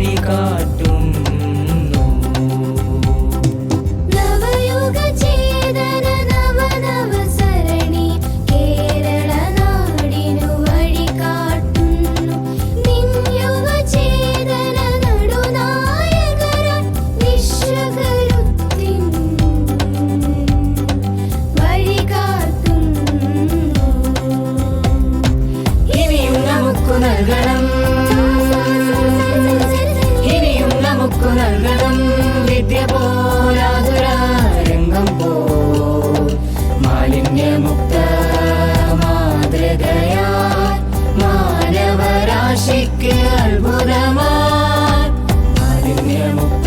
வழிகாட்டும் Йдемо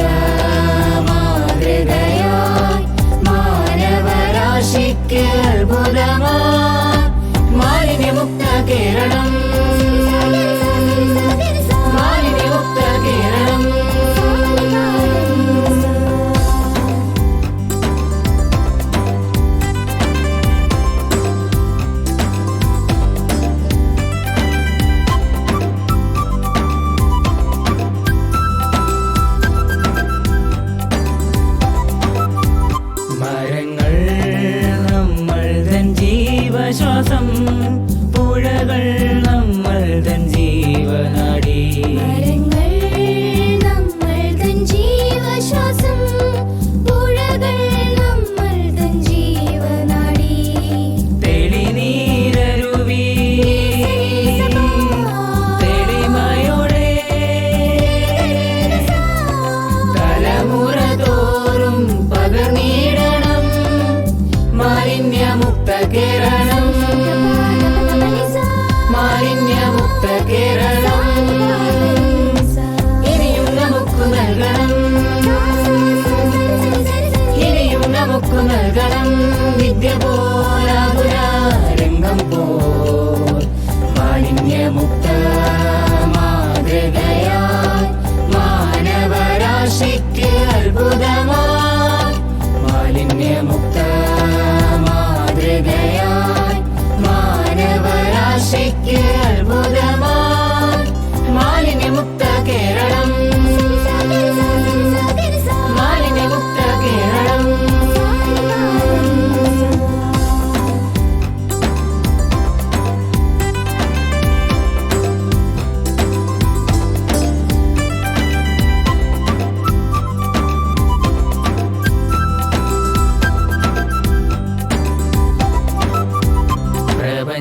പുഴകൾ നമ്മൾ തൻ ജീവശ്വാസം പുഴകൾ നമ്മൾ തൻ ജീവനാൾ മാലിന്യ പോരാകുല രംഗം പോ മാലിന്യ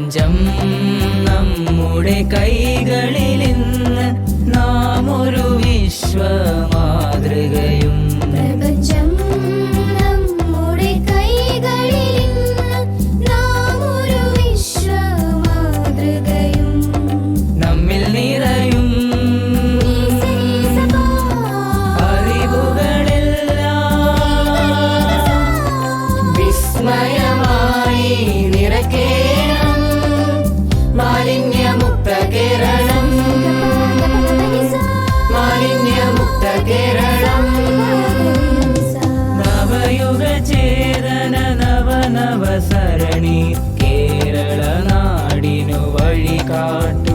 പ്രപഞ്ചം നമ്മുടെ കൈകളിൽ നാം ഒരു വിശ്വ മാതൃകയിൽ வழிகாட்டு